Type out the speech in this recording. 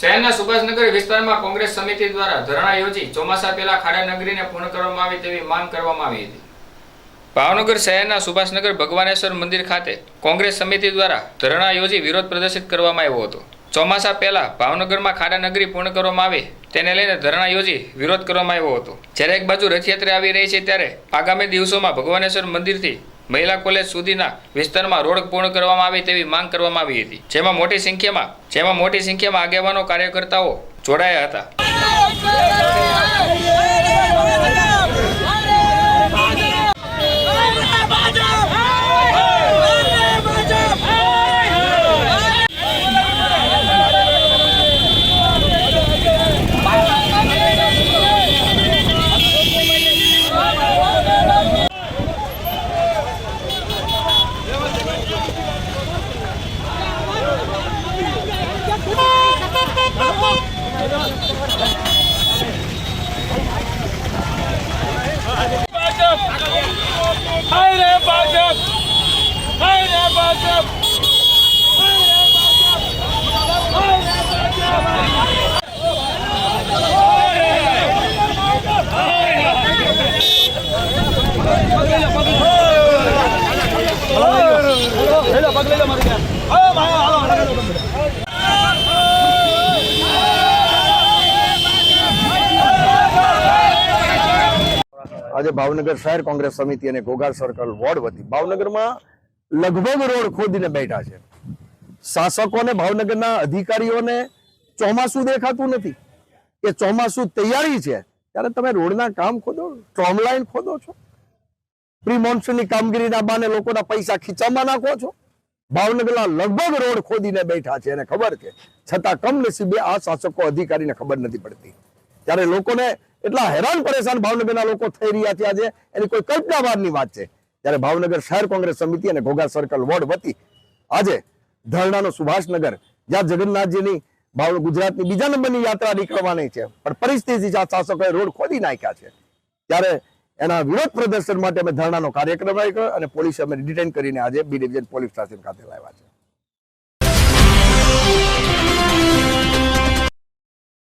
શહેરના સુભાષનગર વિસ્તારમાં કોંગ્રેસ સમિતિ દ્વારા ધરણા યોજી ચોમાસા પહેલા ખાડા નગરીને પૂર્ણ કરવામાં આવે તેવી માંગ કરવામાં આવી હતી. ભાવનગર શહેરના સુભાષનગર ભગવાનેશ્વર મંદિર ખાતે કોંગ્રેસ સમિતિ દ્વારા ધરણા યોજી વિરોધ પ્રદર્શિત કરવામાં આવ્યો હતો. ચોમાસા પહેલા ભાવનગરમાં ખાડા નગરી પૂર્ણ કરવામાં આવે તેને લઈને ધરણા યોજી વિરોધ કરવામાં આવ્યો હતો. જ્યારે એક બાજુ રથયાત્રા આવી રહી છે ત્યારે આગામી દિવસોમાં ભગવાનેશ્વર મંદિરથી મહિલા કોલેજ સુધીના વિસ્તારમાં રોડ પૂર્ણ કરવામાં આવે તેવી માંગ કરવામાં આવી હતી. જેમાં મોટી સંખ્યામાં જેમાં મોટી સંખ્યામાં આગેવાનો, કાર્યકર્તાઓ જોડાયા હતા. Hayır Bağcım! Hayır Bağcım! Hayır Bağcım! Hayır Bağcım! Hello, pag lele mar gaya. Ayo, ayo, ayo. આજે ભાવનગર શહેર કોંગ્રેસ સમિતિ અને ઘોઘાર સર્કલ વોર્ડ વતી ભાવનગરમાં લગભગ રોડ ખોદીને બેઠા છે. શાસકોને ભાવનગરના અધિકારીઓને ચોમાસું દેખાતું નથી. કે ચોમાસું તૈયારી છે, ત્યારે તમે રોડના કામ ખોદો ટ્રોમ લાઈન ખોદો છો. પ્રી મોન્સૂનની કામગીરીના બાને લોકોના પૈસા ખીચામાં નાખો છો. ભાવનગરના લગભગ રોડ ખોદીને બેઠા છે, એને ખબર છે. છતાં કમનસીબે આ શાસકો અધિકારીને ખબર નથી પડતી. ત્યારે લોકોને એટલા હેરાન પરેશાન ભાવનગરના લોકો થઈ રહ્યા છે આજે. એની કોઈ કલ્પના વાત છે. ત્યારે ભાવનગર શહેર કોંગ્રેસ સમિતિ અને ઘોઘા સર્કલ વોર્ડ વતી આજે ધરણાનો સુભાષનગર, જ્યાં જગન્નાથજીની ભાવ ગુજરાતની બીજા નંબરની યાત્રા નીકળવાની છે. પણ પરિસ્થિતિ જ્યાં શાસકોએ રોડ ખોદી નાખ્યા છે. ત્યારે એના વિરોધ પ્રદર્શન માટે અમે ધરણાનો કાર્યક્રમ રાખ્યો અને પોલીસે અમે ડિટેન કરીને આજે બી ડિવિઝન પોલીસ સ્ટેશન ખાતે લાવ્યા છે.